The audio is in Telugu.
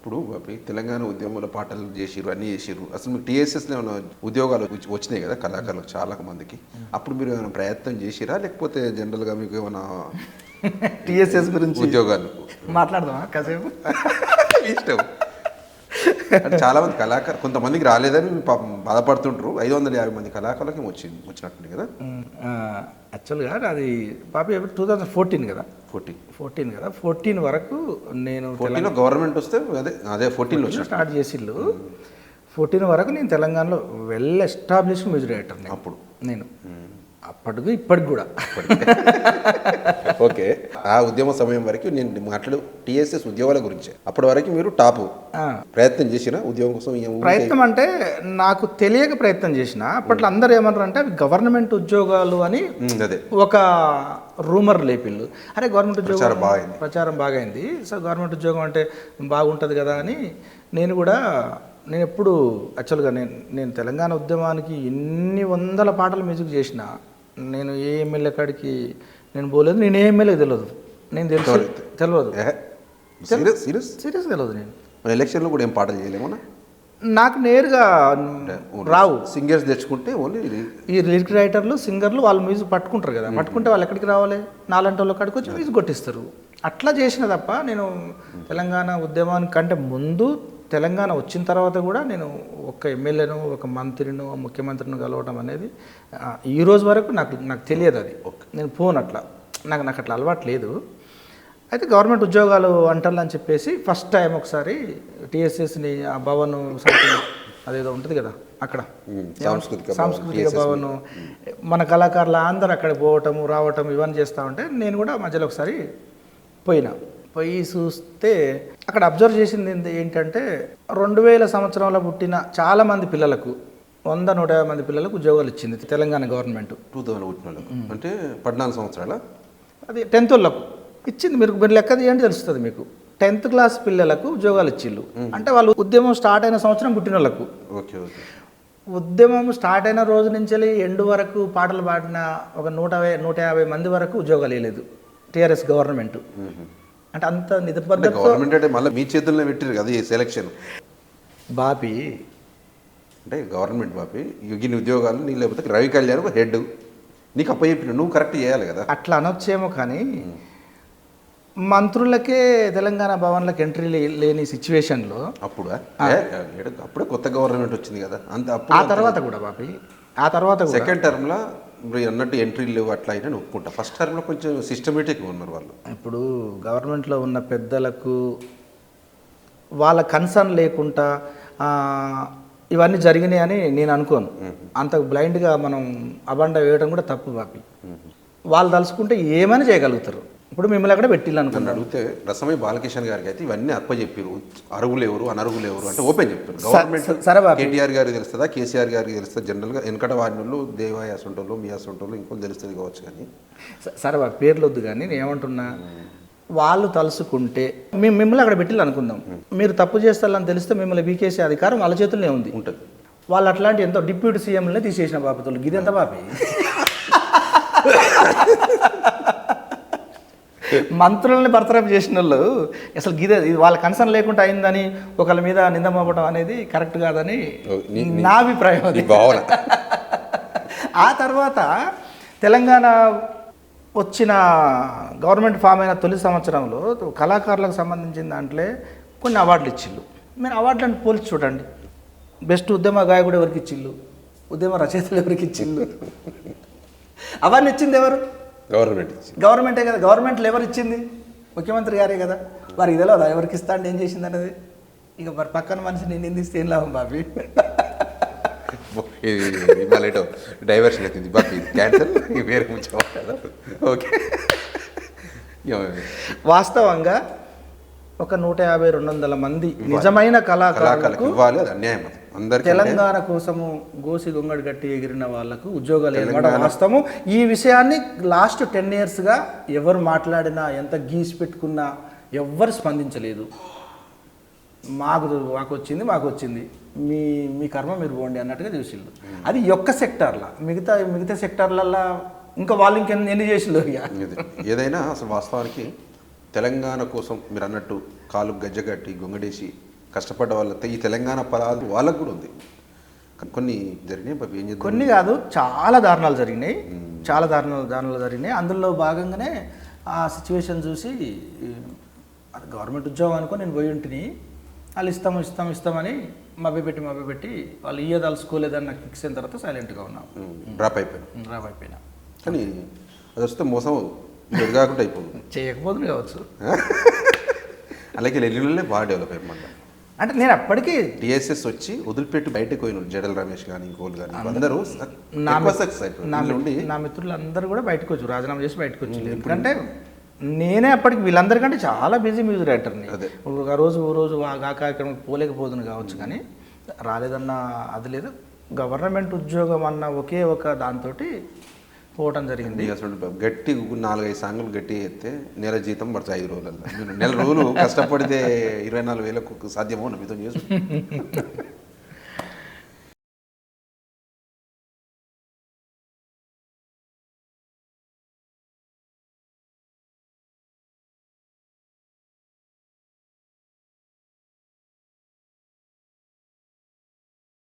ఇప్పుడు తెలంగాణ ఉద్యమంలో పాటలు చేసిరు అన్నీ చేసిరు అసలు మీకు టీఎస్ఎస్లో ఏమైనా ఉద్యోగాలు వచ్చి- వచ్చినాయి కదా కళాకారులకు చాలా మందికి? అప్పుడు మీరు ఏమైనా ప్రయత్నం చేసిరా? లేకపోతే జనరల్గా మీకు ఏమైనా టిఎస్ఎస్ గురించి ఉద్యోగాలు? మాట్లాడదామా కాసేపు? ఇష్టం. అంటే చాలా మంది కళాకారు కొంతమందికి రాలేదని పాపం బాధపడుతుంటారు. ఐదు వందల యాభై మంది కళాకారులకి వచ్చింది వచ్చినట్టుంది కదా? యాక్చువల్గా అది పాపి టూ థౌజండ్ ఫోర్టీన్ కదా? ఫోర్టీ ఫోర్టీన్ కదా? ఫోర్టీన్ వరకు నేను ఫోర్టీన్లో గవర్నమెంట్ వస్తే అదే అదే ఫోర్టీన్లో వచ్చినట్టు స్టార్ట్ చేసిళ్ళు. ఫోర్టీన్ వరకు నేను తెలంగాణలో వెల్ ఎస్టాబ్లిష్డ్ మ్యూజిక్ డైరెక్టర్ అప్పుడు. నేను. అప్పటికి ఇప్పటికి కూడా. ఓకే. ఆ ఉద్యమ సమయం వరకు నేను మాట్లాడు టీఎస్ఎస్ ఉద్యోగాల గురించే. అప్పటి వరకు మీరు టాప్. ప్రయత్నం చేసిన ఉద్యోగం కోసం ప్రయత్నం అంటే నాకు తెలియక ప్రయత్నం చేసిన అప్పట్లో అందరూ ఏమన్నారు అంటే అవి గవర్నమెంట్ ఉద్యోగాలు అని అదే. ఒక రూమర్ లేపిల్లు అరే గవర్నమెంట్ ఉద్యోగం. ప్రచారం బాగైంది. సో గవర్నమెంట్ ఉద్యోగం అంటే బాగుంటుంది కదా అని నేను కూడా నేను ఎప్పుడు యాక్చువల్గా నేను నేను తెలంగాణ ఉద్యమానికి ఎన్ని వందల పాటలు మ్యూజిక్ చేసిన నేను ఏ ఎమ్మెల్యే కాడికి నేను పోలేదు నేను ఏ ఎమ్మెల్యే తెలియదు నేను తెలుసు తెలియదు సీరియస్ సీరియస్? సీరియస్ తెలియదు నేను. ఎలక్షన్లో కూడా ఏం పాటలు చేయలేమన్నా నాకు నేరుగా రావు. సింగర్స్ తెచ్చుకుంటే ఓన్లీ ఈ లిరిక్ రైటర్లు సింగర్లు వాళ్ళు మ్యూజిక్ పట్టుకుంటారు కదా. పట్టుకుంటే వాళ్ళు ఎక్కడికి రావాలి? నాలంటి వాళ్ళ కాడికి వచ్చి మ్యూజిక్ కొట్టిస్తారు. అట్లా చేసిన తప్ప నేను తెలంగాణ ఉద్యమానికి కంటే ముందు తెలంగాణ వచ్చిన తర్వాత కూడా నేను ఒక ఎమ్మెల్యేను ఒక మంత్రిను ముఖ్యమంత్రిని కలవడం అనేది ఈ రోజు వరకు నాకు నాకు తెలియదు అది. నేను ఫోన్ అట్లా. నాకు నాకు అట్లా అలవాటు లేదు. అయితే గవర్నమెంట్ ఉద్యోగాలు అంటారు అని చెప్పేసి ఫస్ట్ టైం ఒకసారి టీఎస్ఎస్ని ఆ భవన్ అదేదో ఉంటుంది కదా అక్కడ. సాంస్కృతిక భవన్, మన కళాకారులు అందరూ అక్కడ పోవటము రావటం ఇవన్నీ చేస్తూ ఉంటే నేను కూడా మధ్యలో ఒకసారి పోయినా. పోయి చూస్తే అక్కడ అబ్జర్వ్ చేసింది ఏంటి- ఏంటంటే రెండు వేల సంవత్సరంలో పుట్టిన చాలా మంది పిల్లలకు వంద నూట యాభై మంది పిల్లలకు ఉద్యోగాలు ఇచ్చింది తెలంగాణ గవర్నమెంట్. టూ థౌసండ్ పుట్టిన. అంటే పద్నాలుగు సంవత్సరాల? అది టెన్త్ వాళ్ళకు ఇచ్చింది మీరు మీరు లెక్క తీయండి తెలుస్తుంది మీకు. టెన్త్ క్లాస్ పిల్లలకు ఉద్యోగాలు ఇచ్చిళ్ళు. అంటే వాళ్ళు ఉద్యమం స్టార్ట్ అయిన సంవత్సరం పుట్టిన వాళ్ళకు. Okay okay. ఉద్యమం స్టార్ట్ అయిన రోజు నుంచి ఎండు వరకు పాటలు పాడిన ఒక నూట నూట యాభై మంది వరకు ఉద్యోగాలు వేయలేదు టీఆర్ఎస్ గవర్నమెంట్. అంటే అంత నిబద్ధత గవర్నమెంట్ అంటే మళ్ళీ మీ చేతుల్లో పెట్టారు కదా ఈ సెలక్షన్ బాపి. అంటే గవర్నమెంట్ బాపి ఇన్ని ఉద్యోగాలు నీ లేకపోతే రవి కళ్యాణ్ ఒక హెడ్. నీకు అప్పచెప్పిన నువ్వు కరెక్ట్ చేయాలి కదా. అట్లా అనొచ్చేమో కానీ మంత్రులకే తెలంగాణ భవన్లకు ఎంట్రీ లేని సిచ్యువేషన్లో అప్పుడు? అప్పుడే కొత్త గవర్నమెంట్ వచ్చింది కదా. అంత ఆ తర్వాత కూడా బాపి. ఆ తర్వాత కూడా సెకండ్ టర్మ్లో మీరు అన్నట్టు ఎంట్రీ లేవు అట్లా అయినా ఒప్పుకుంటా. ఫస్ట్ టర్మ్లో కొంచెం సిస్టమేటిక్గా ఉన్నారు వాళ్ళు. ఇప్పుడు గవర్నమెంట్లో ఉన్న పెద్దలకు వాళ్ళ కన్సర్న్ లేకుండా ఇవన్నీ జరిగినాయి అని నేను అనుకోను. అంత బ్లైండ్గా మనం అబండ వేయడం కూడా తప్పు బాపి వాళ్ళు తలుచుకుంటే ఏమైనా చేయగలుగుతారు? ఇప్పుడు మిమ్మల్ని అక్కడ పెట్టిల్లు నన్ను అనుకున్నాడు అడిగితే రసమై బాలకిషన్ గారికి అయితే ఇవన్నీ అప్పచెప్పారు అరుగులు ఎవరు అనరుగులు ఎవరు అంటే ఓపెన్ చెప్తారు గవర్నమెంట్ సరే. కేటీఆర్ గారికి తెలుస్తుందా? కేసీఆర్ గారికి తెలుస్తుందా? జనరల్గా వెనకట వాడినోళ్ళు దేవాయ అసంటోళ్ళు మీ అసంటోళ్ళు తెలుస్తుంది కావచ్చు కానీ. సరే బాబు పేర్లు వద్దు కానీ నేను ఏమంటున్నా? వాళ్ళు తలుసుకుంటే మేము మిమ్మల్ని అక్కడ పెట్టిల్లు అనుకుందాం. మీరు తప్పు చేస్తారని తెలిస్తే మిమ్మల్ని వీకేసే అధికారం వాళ్ళ చేతుల్లోనే ఉంది. ఉంటుంది. వాళ్ళు అట్లాంటి ఎంతో డిప్యూటీ సీఎంలనే తీసేసిన బాపతులు గిదెంత బాపి మంత్రులని బర్తరఫ్ చేసిన వాళ్ళు అసలు గిదే ఇది వాళ్ళ కన్సర్న్ లేకుండా అయిందని ఒకళ్ళ మీద నింద మోపడం అనేది కరెక్ట్ కాదని నీ- అభిప్రాయం అది. భావన. ఆ తర్వాత తెలంగాణ వచ్చిన గవర్నమెంట్ ఫామ్ అయిన తొలి సంవత్సరంలో కళాకారులకు సంబంధించిన దాంట్లో కొన్ని అవార్డులు ఇచ్చిళ్ళు. మీరు అవార్డులను పోల్చి చూడండి. బెస్ట్ ఉద్యమ గాయకుడు ఎవరికి ఇచ్చిళ్ళు? ఉద్యమ రచయితలు ఎవరికి ఇచ్చిళ్ళు? అవన్నీ ఇచ్చింది ఎవరు? గవర్నమెంట్ గవర్నమెంటే కదా గవర్నమెంట్లో ఎవరు ఇచ్చింది. ముఖ్యమంత్రి గారే కదా. వారికి తెలియదా ఎవరికి ఇస్తా అంటే ఏం చేసింది అనేది ఇక మరి పక్కన మనిషి నేను నిందిస్తే ఏం లాభం బాబీ? ఇది మళ్ళీ ఏటో డైవర్షన్ అవుతుంది. ఇది క్యాన్సర్ వేరే కదా ఓకే. వాస్తవంగా ఒక నూట యాభై రెండు వందల మంది నిజమైన కళాకారులకు ఇవ్వాలి అది అన్యాయం తెలంగాణ కోసము గోసి గొంగడి గట్టి ఎగిరిన వాళ్ళకు ఉద్యోగాలు ఇవ్వడం వాస్తవము ఈ విషయాన్ని లాస్ట్ టెన్ ఇయర్స్గా ఎవరు మాట్లాడినా ఎంత గీసి పెట్టుకున్నా ఎవ్వరు స్పందించలేదు. మాకు మాకు వచ్చింది మాకు వచ్చింది. మీ మీ కర్మ మీరు పోండి అన్నట్టుగా చూసిండు అది ఒక్క సెక్టార్లా. మిగతా మిగతా సెక్టార్లల్లో ఇంకా వాళ్ళు ఇంకెన్ని ఎన్ని చేసిండు ఇక? ఇది. ఏదైనా అసలు వాస్తవానికి తెలంగాణ కోసం మీరు అన్నట్టు కాలు గజ్జగట్టి గొంగడేసి కష్టపడ్డ వాళ్ళతో ఈ తెలంగాణ పదాలు వాళ్ళకు కూడా ఉంది. కానీ కొన్ని జరిగినాయి కొన్ని కాదు చాలా దారుణాలు జరిగినాయి. చాలా దారుణాలు దారుణాలు జరిగినాయి. అందులో భాగంగానే ఆ సిచ్యువేషన్ చూసి గవర్నమెంట్ ఉద్యోగం అనుకో నేను పోయి ఉంటిని వాళ్ళు ఇస్తాం ఇస్తాం ఇస్తామని మభ్య పెట్టి మభ్య పెట్టి వాళ్ళు ఇయ్యదలుచుకోలేదని నాకు ఫిక్స్ అయిన తర్వాత సైలెంట్గా ఉన్నాం. డ్రాప్ అయిపోయాను? డ్రాప్ అయిపోయినా. కానీ అది వస్తే మోసం కాకుండా అయిపోతుంది చేయకపోతుంది కావచ్చు. అలాగే ఎల్లుళ్ళే బాగా డెవలప్ అయ్యమంట అంటే నేను అప్పటికి టిఎస్ఎస్ వచ్చి వదిలిపెట్టి బయటకు పోయినాడు జడల రమేష్ కానీ ఇంకోళ్ళు కానీ అందరూ నా మిత్రులు అందరూ కూడా బయటకు వచ్చి రాజీనామా చేసి బయటకు వచ్చి ఎందుకంటే నేనే అప్పటికి వీళ్ళందరికంటే చాలా బిజీ మ్యూజిక్ రైటర్ని అదే. ఒక రోజు ఓ రోజు ఆ కార్యక్రమం పోలేకపోతుంది కావచ్చు కానీ రాలేదన్న అది లేదు. గవర్నమెంట్ ఉద్యోగం అన్న ఒకే ఒక దాంతో పోవటం జరిగింది. అసలు గట్టి నాలుగైదు సాంగులు గట్టి ఎత్తే నెల జీతం పడుతుంది ఐదు రోజులలో మీరు నెల రోజులు కష్టపడితే ఇరవై నాలుగు వేలకు సాధ్యమో మీతో చేసు